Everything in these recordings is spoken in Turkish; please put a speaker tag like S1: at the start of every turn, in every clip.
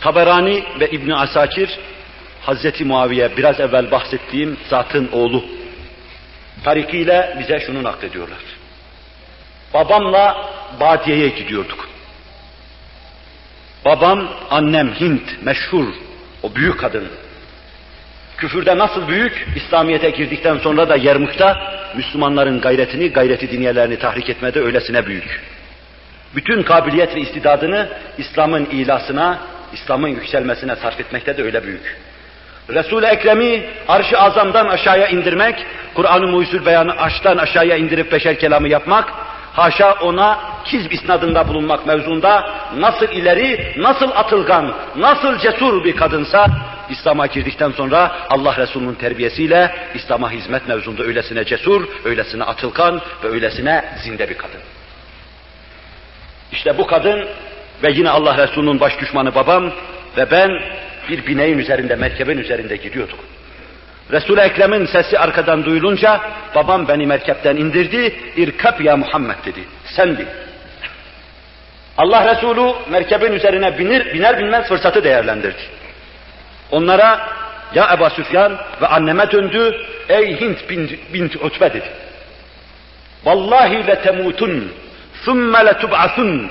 S1: Taberani ve İbni Asakir, Hazreti Muaviye biraz evvel bahsettiğim zatın oğlu. Tarikiyle bize şunu naklediyorlar. Babamla Badiye'ye gidiyorduk. Babam, annem Hint, meşhur, o büyük kadın. Küfürde nasıl büyük, İslamiyet'e girdikten sonra da Yermuk'ta Müslümanların gayretini, gayreti diniyelerini tahrik etmede öylesine büyük. Bütün kabiliyet ve istidadını İslam'ın ilasına, İslam'ın yükselmesine sarf etmekte de öyle büyük. Resul-i Ekrem'i arş-ı azamdan aşağıya indirmek, Kur'an-ı Muhyüzül Beyan'ı aştan aşağıya indirip beşer kelamı yapmak, haşa ona kizb isnadında bulunmak mevzunda nasıl ileri, nasıl atılgan, nasıl cesur bir kadınsa, İslam'a girdikten sonra Allah Resulü'nün terbiyesiyle İslam'a hizmet mevzunda öylesine cesur, öylesine atılgan ve öylesine zinde bir kadın. İşte bu kadın ve yine Allah Resulü'nün baş düşmanı babam ve ben bir bineğin üzerinde, merkebin üzerinde gidiyorduk. Resul-i Ekrem'in sesi arkadan duyulunca babam beni merkepten indirdi, irkap ya Muhammed dedi. Sen bin. Allah Resulü merkebin üzerine binir, biner binmez fırsatı değerlendirdi. Onlara ya Ebu Süfyan ve anneme döndü, ey Hint bint, bint Utbe dedi. Vallahi le temutun, thumme le tub'athun,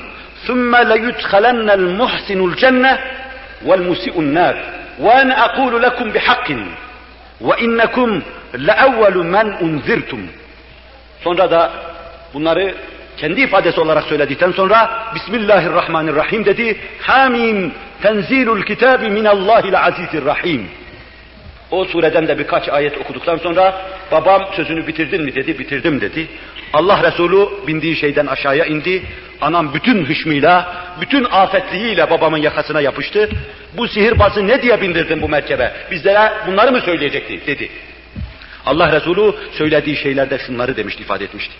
S1: vel musi'un nar. Ve en aqulu lekum bihakkin ve innekum le evvelu men unzirtum. Sonra da bunları kendi ifadesi olarak söyledikten sonra Bismillahirrahmanirrahim dedi. Hamim tenzilul kitabi minallahil azizir rahim. O sureden de birkaç ayet okuduktan sonra babam sözünü bitirdin mi dedi, bitirdim dedi. Allah Resulü bindiği şeyden aşağıya indi. Anam bütün hışmıyla, bütün afetliğiyle babamın yakasına yapıştı. Bu sihirbazı ne diye bindirdin bu merkebe? Bizlere bunları mı söyleyecekti dedi. Allah Resulü söylediği şeylerde şunları demişti, ifade etmişti.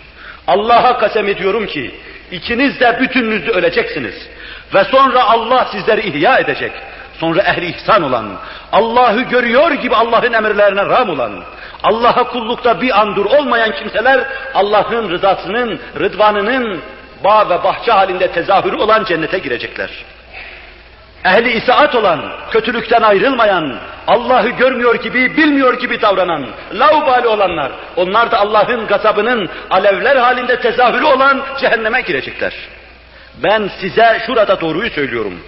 S1: Allah'a kasem ediyorum ki ikiniz de bütününüzde öleceksiniz. Ve sonra Allah sizleri ihya edecek. Sonra ehli ihsan olan, Allah'ı görüyor gibi Allah'ın emirlerine ram olan, Allah'a kullukta bir andur olmayan kimseler Allah'ın rızasının, rıdvanının bağ ve bahçe halinde tezahürü olan cennete girecekler. Ehli isaat olan, kötülükten ayrılmayan, Allah'ı görmüyor gibi, bilmiyor gibi davranan, laubali olanlar, onlar da Allah'ın gazabının alevler halinde tezahürü olan cehenneme girecekler. Ben size şurada doğruyu söylüyorum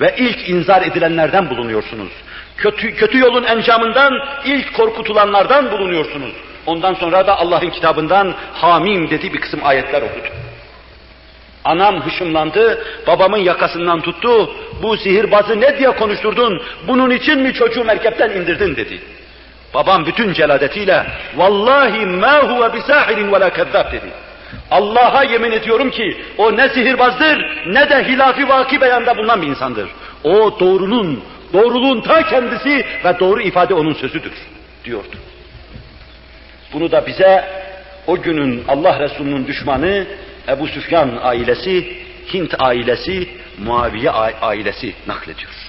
S1: ve ilk inzar edilenlerden bulunuyorsunuz. Kötü, kötü yolun encamından ilk korkutulanlardan bulunuyorsunuz. Ondan sonra da Allah'ın kitabından Hamim dediği bir kısım ayetler okudu. Anam hışımlandı, babamın yakasından tuttu. Bu sihirbazı ne diye konuşturdun? Bunun için mi çocuğu merkepten indirdin dedi. Babam bütün celadetiyle vallahi ma huve bisahirin ve la kezzab dedi. Allah'a yemin ediyorum ki o ne sihirbazdır ne de hilafi vaki beyanda bulunan bir insandır. O doğrunun, doğruluğun ta kendisi ve doğru ifade onun sözüdür diyordu. Bunu da bize o günün Allah Resulü'nün düşmanı Ebu Süfyan ailesi, Hint ailesi, Muaviye ailesi naklediyor.